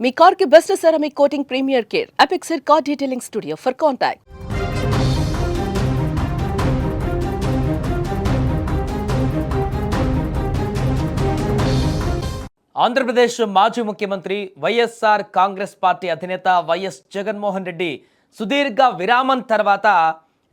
మీ కార్కి best ceramic coating premier care. Apexer car detailing studio for contact Andhra Pradesh మాజీ ముఖ్యమంత్రి YSR Congress party అధినేత వైఎస్ జగన్మోహన్ రెడ్డి సుదీర్ఘ విరామం తర్వాత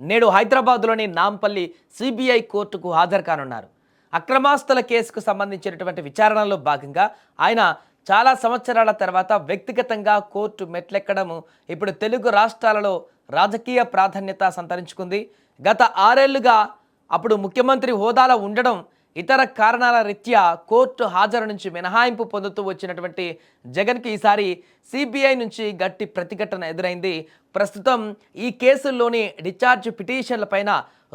నేడు హైదరాబాద్లోని నాంపల్లి సిబిఐ కోర్టుకు హాజరు కానున్నారు. అక్రమాస్తుల కేసుకు సంబంధించినటువంటి విచారణలో భాగంగా ఆయన చాలా సంవత్సరాల తర్వాత వ్యక్తిగతంగా కోర్టు మెట్లెక్కడము ఇప్పుడు తెలుగు రాష్ట్రాలలో రాజకీయ ప్రాధాన్యత సంతరించుకుంది. గత ఆరేళ్ళుగా అప్పుడు ముఖ్యమంత్రి హోదాలో ఉండడం ఇతర కారణాల రీత్యా కోర్టు హాజరు నుంచి మినహాయింపు పొందుతూ వచ్చినటువంటి జగన్కి ఈసారి సిబిఐ నుంచి గట్టి ప్రతిఘటన ఎదురైంది. ప్రస్తుతం ఈ కేసుల్లోని డిశ్చార్జ్ పిటిషన్లపైన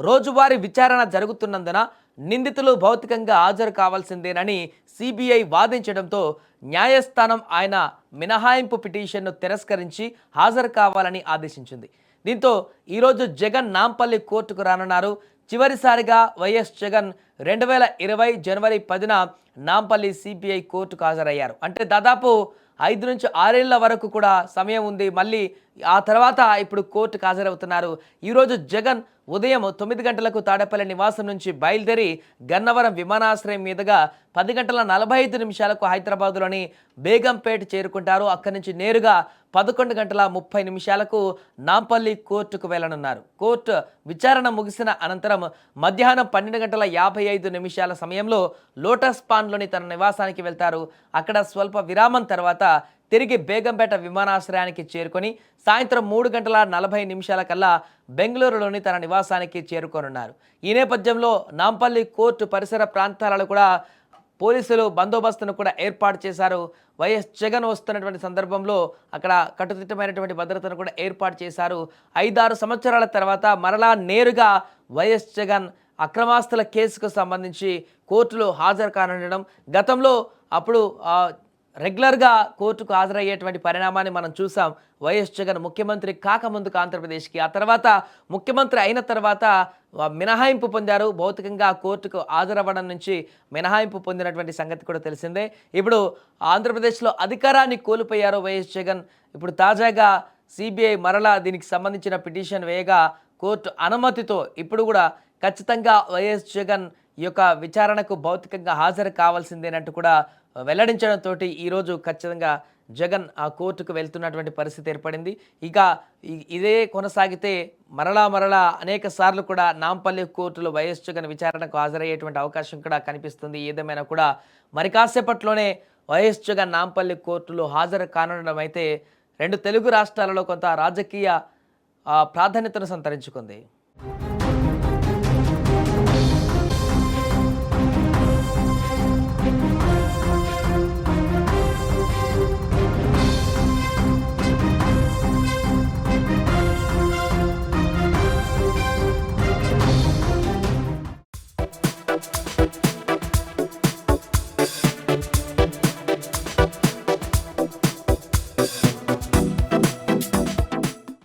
రోజువారీ విచారణ జరుగుతున్నందున నిందితులు భౌతికంగా హాజరు కావాల్సిందేనని సిబిఐ వాదించడంతో న్యాయస్థానం ఆయన మినహాయింపు పిటిషన్ను తిరస్కరించి హాజరు కావాలని ఆదేశించింది. దీంతో ఈరోజు జగన్ నాంపల్లి కోర్టుకు రానున్నారు. చివరిసారిగా వైఎస్ జగన్ రెండు వేల ఇరవై జనవరి పదిన నాంపల్లి సిబిఐ కోర్టుకు హాజరయ్యారు. అంటే దాదాపు ఐదు నుంచి ఆరేళ్ళ వరకు కూడా సమయం ఉంది. మళ్ళీ ఆ తర్వాత ఇప్పుడు కోర్టుకు హాజరవుతున్నారు. ఈరోజు జగన్ ఉదయం తొమ్మిది గంటలకు తాడేపల్లి నివాసం నుంచి బయలుదేరి గన్నవరం విమానాశ్రయం మీదుగా పది గంటల నలభై ఐదు నిమిషాలకు హైదరాబాద్లోని బేగంపేట చేరుకుంటారు. అక్కడి నుంచి నేరుగా పదకొండు గంటల ముప్పై నిమిషాలకు నాంపల్లి కోర్టుకు వెళ్ళనున్నారు కోర్టు విచారణ ముగిసిన అనంతరం మధ్యాహ్నం పన్నెండు గంటల యాభై ఐదు నిమిషాల సమయంలో లోటస్ పాన్లోని తన నివాసానికి వెళ్తారు. అక్కడ స్వల్ప విరామం తర్వాత తిరిగి బేగంపేట విమానాశ్రయానికి చేరుకొని సాయంత్రం మూడు గంటల నలభై నిమిషాల కల్లా బెంగళూరులోని తన నివాసానికి చేరుకోనున్నారు. ఈ నేపథ్యంలో నాంపల్లి కోర్టు పరిసర ప్రాంతాలలో కూడా పోలీసులు బందోబస్తును కూడా ఏర్పాటు చేశారు. వైఎస్ జగన్ వస్తున్నటువంటి సందర్భంలో అక్కడ కట్టుదిట్టమైనటువంటి భద్రతను కూడా ఏర్పాటు చేశారు. ఐదారు సంవత్సరాల తర్వాత మరలా నేరుగా వైఎస్ జగన్ అక్రమాస్తుల కేసుకు సంబంధించి కోర్టులో హాజరు కానుండడం గతంలో అప్పుడు రెగ్యులర్గా కోర్టుకు హాజరయ్యేటువంటి పరిణామాన్ని మనం చూసాం. వైఎస్ జగన్ ముఖ్యమంత్రి కాకముందుకు ఆంధ్రప్రదేశ్కి ఆ తర్వాత ముఖ్యమంత్రి అయిన తర్వాత మినహాయింపు పొందారు. భౌతికంగా కోర్టుకు హాజరవ్వడం నుంచి మినహాయింపు పొందినటువంటి సంగతి కూడా తెలిసిందే. ఇప్పుడు ఆంధ్రప్రదేశ్లో అధికారాన్ని కోల్పోయారు వైఎస్ జగన్. ఇప్పుడు తాజాగా సిబిఐ మరలా దీనికి సంబంధించిన పిటిషన్ వేయగా కోర్టు అనుమతితో ఇప్పుడు కూడా ఖచ్చితంగా వైఎస్ జగన్ ఈ యొక్క విచారణకు భౌతికంగా హాజరు కావాల్సిందేనంటూ కూడా వెల్లడించడంతో ఈరోజు ఖచ్చితంగా జగన్ ఆ కోర్టుకు వెళ్తున్నటువంటి పరిస్థితి ఏర్పడింది. ఇక ఇదే కొనసాగితే మరలా మరలా అనేక సార్లు కూడా నాంపల్లి కోర్టులో వైఎస్ జగన్ విచారణకు హాజరయ్యేటువంటి అవకాశం కూడా కనిపిస్తుంది. ఏదేమైనా కూడా మరి కాసేపట్లోనే వైఎస్ జగన్ నాంపల్లి కోర్టులో హాజరు కానుండడం అయితే రెండు తెలుగు రాష్ట్రాలలో కొంత రాజకీయ ప్రాధాన్యతను సంతరించుకుంది.